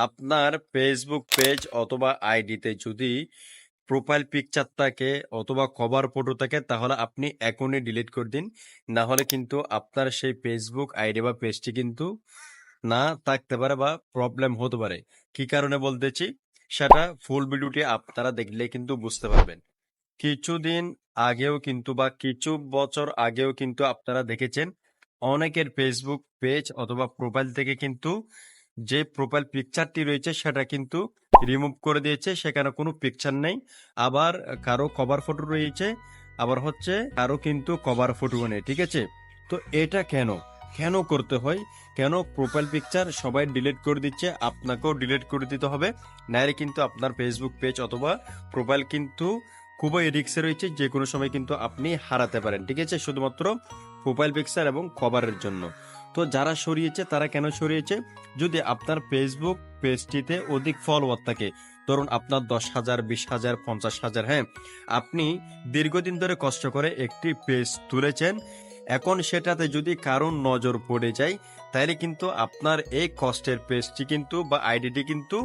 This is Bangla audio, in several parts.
আপনার ফেসবুক পেজ অথবা আইডিতে যদি প্রোফাইল পিকচার থাকে অথবা কভার ফটো থাকে, তাহলে আপনি এখনই ডিলিট করে দিন। না হলে কিন্তু আপনার সেই ফেসবুক আইডি বা পেজটি কিন্তু না থাকতে পারে বা প্রবলেম হতে পারে। কি কারণে বলতেছি সেটা ফুল ভিডিওটি আপনারা দেখলে কিন্তু বুঝতে পারবেন। কিছুদিন আগেও কিন্তু বা কিছু বছর আগেও কিন্তু আপনারা দেখেছেন, অনেকের ফেসবুক পেজ অথবা প্রোফাইল থেকে কিন্তু যে প্রোফাইল পিকচারটি রয়েছে সেটা কিন্তু রিমুভ করে দিয়েছে, সেখানে কোনো পিকচার নেই। আবার কারও কভার ফটো রয়েছে, আবার হচ্ছে কারও কিন্তু কভার ফটো নেই, ঠিক আছে? তো এটা কেন? কেন করতে হয়? কেন প্রোফাইল পিকচার সবাই ডিলিট করে দিচ্ছে? আপনাকেও ডিলিট করে দিতে হবে। নাইলে কিন্তু আপনার ফেসবুক পেজ অথবা প্রোফাইল কিন্তু খুবই রিক্সে রয়েছে যে কোনো সময় কিন্তু আপনি হারাতে পারেন, ঠিক আছে? শুধুমাত্র প্রোফাইল পিকচার এবং কভারের জন্য। তো যারা সরিয়েছে, তারা কেন সরিয়েছে? যদি আপনার ফেসবুক পেজটিতে অধিক ফলোয়ার থাকে, ধরুন আপনার দশ হাজার, বিশ হাজার, পঞ্চাশ হাজার হ্যাঁ আপনি দীর্ঘদিন ধরে কষ্ট করে একটি পেজ তুলেছেন, এখন সেটাতে যদি কারণ নজর পড়ে যায়, তাহলে কিন্তু আপনার এই কষ্টের পেজটি কিন্তু বা আইডিটি কিন্তু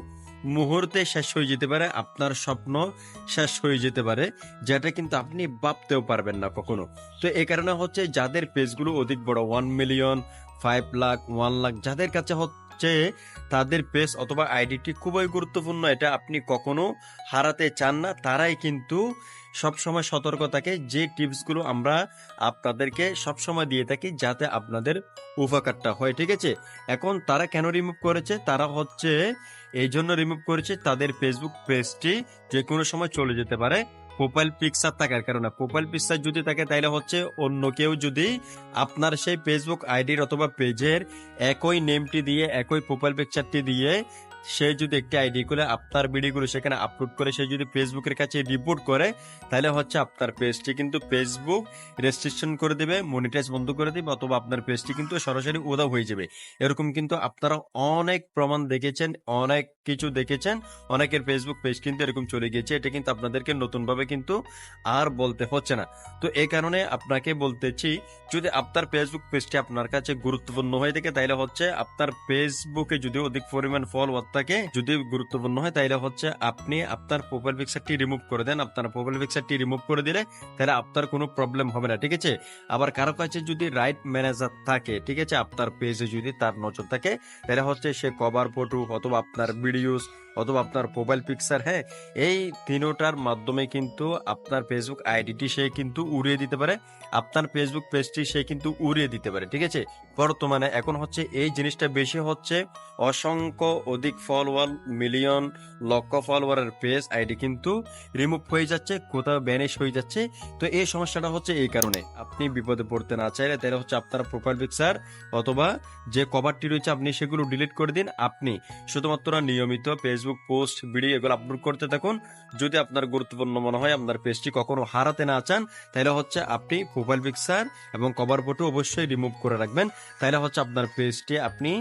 মুহূর্তে শেষ হয়ে যেতে পারে, আপনার স্বপ্ন শেষ হয়ে যেতে পারে, যেটা কিন্তু আপনি ভাবতেও পারবেন না কখনো। তো এ কারণে হচ্ছে যাদের পেজগুলো অধিক বড় one million five lakh one lakh যাদের কাছে হচ্ছে তাদের পেজ অথবা আইডিটি খুবই গুরুত্বপূর্ণ, এটা আপনি কখনো হারাতে চান না। তারাই কিন্তু সবসময় সতর্ক থাকে যে টিপসগুলো আমরা আপনাদেরকে সবসময় দিয়ে থাকি, যাতে আপনাদের উপকারটা হয়, ঠিক আছে? এখন তারা কেন রিমুভ করেছে? তারা হচ্ছে এই জন্য রিমুভ করেছে, তাদের ফেসবুক পেজটি যে কোনো সময় চলে যেতে পারে। প্রোফাইল পিকচার থাকার কারণে। প্রোফাইল পিকচার যদি থাকে তাহলে হচ্ছে অন্য কেউ যদি আপনার সেই ফেসবুক আইডির অথবা পেজের একই নেমটি দিয়ে, একই প্রোফাইল পিকচারটি দিয়ে সে যদি একটি আইডি করে আপনার ভিডিওগুলো সেখানে আপলোড করে, সে যদি ফেসবুকের কাছে রিপোর্ট করে, তাহলে হচ্ছে আপনার পেজটি কিন্তু ফেসবুক রেস্ট্রিকশন করে দেবে মনিটাইজ বন্ধ করে দেবে, অথবা আপনার পেজটি কিন্তু সরাসরি উদাও হয়ে যাবে। এরকম কিন্তু আপনারা অনেক প্রমাণ দেখেছেন, অনেক কিছু দেখেছেন, অনেকের ফেসবুক পেজ কিন্তু এরকম চলে গিয়েছে, এটা কিন্তু আপনাদেরকে নতুনভাবে কিন্তু আর বলতে হচ্ছে না। তো এই কারণে আপনাকে বলতেছি, যদি আপনার ফেসবুক পেজটি আপনার কাছে গুরুত্বপূর্ণ হয়ে থাকে, তাহলে হচ্ছে আপনার ফেসবুকে যদি অধিক পরিমাণ ফলোয়ার থাকে যদি গুরুত্বপূর্ণ হয় তাহলে হচ্ছে আপনি আপনার প্রোফাইল পিকচারটি রিমুভ করে দেন। আপনার প্রোফাইল পিকচারটি রিমুভ করে দিলে তাহলে আপনার কোনো প্রবলেম হবে না, ঠিক আছে? আবার কারও কাছে যদি রাইট ম্যানেজার থাকে, ঠিক আছে? আপনার পেজে যদি তার নজর থাকে তাহলে হচ্ছে সে কভার ফটো অথবা আপনার ভিডিওস অথবা আপনার প্রোফাইল পিকচার হ্যাঁ? এই তিনোটার মাধ্যমে কিন্তু আপনার ফেসবুক আইডিটি সে কিন্তু উড়িয়ে দিতে পারে। আপনার ফেসবুক পেজটি সে কিন্তু উড়িয়ে দিতে পারে, ঠিক আছে? বর্তমানে এখন হচ্ছে এই জিনিসটা বেশি হচ্ছে অসংখ্য অধিক ফলোয়ার মিলিয়ন লক্ষ ফলোয়ারের পেজ আইডি কিন্তু রিমুভ হয়ে যাচ্ছে, কোথাও ব্যানিশ হয়ে যাচ্ছে। তো এই সমস্যাটা হচ্ছে এই কারণে। আপনি বিপদে পড়তে না চাইলে তাহলে হচ্ছে আপনার প্রোফাইল পিকচার অথবা যে কভারটি রয়েছে আপনি সেগুলো ডিলিট করে দিন। আপনি শুধুমাত্র নিয়মিত ফেসবুক পোস্ট ভিডিও এগুলো আপলোড করতে থাকুন। যদি আপনার গুরুত্বপূর্ণ মনে হয় আপনার পেজটি কখনো হারাতে না চান, তাহলে হচ্ছে আপনি প্রোফাইল পিকচার এবং কভার ফটো অবশ্যই রিমুভ করে রাখবেন। তাহলে হচ্ছে আপনার পেজটি আপনি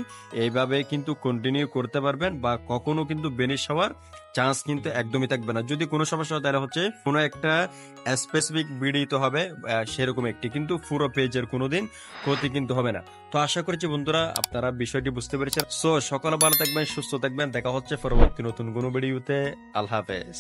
এইভাবে কিন্তু কন্টিনিউ করতে পারবেন। বা কখনো কিন্তু বেনিশ হওয়ার চান্স কিন্তু একদমই থাকবে না। যদি কোনো সমস্যা হয়, তাহলে হচ্ছে কোনো একটা স্পেসিফিক বিড়িত হবে সেরকম একটি। কিন্তু পুরো পেজের কোনোদিন ক্ষতি কিন্তু হবে না। তো আশা করছি বন্ধুরা, আপনারা বিষয়টি বুঝতে পেরেছেন। সো সকালে ভালো থাকবেন, সুস্থ থাকবেন। দেখা হচ্ছে পরবর্তী নতুন কোনো ভিডিওতে আল্লাহ হাফেজ।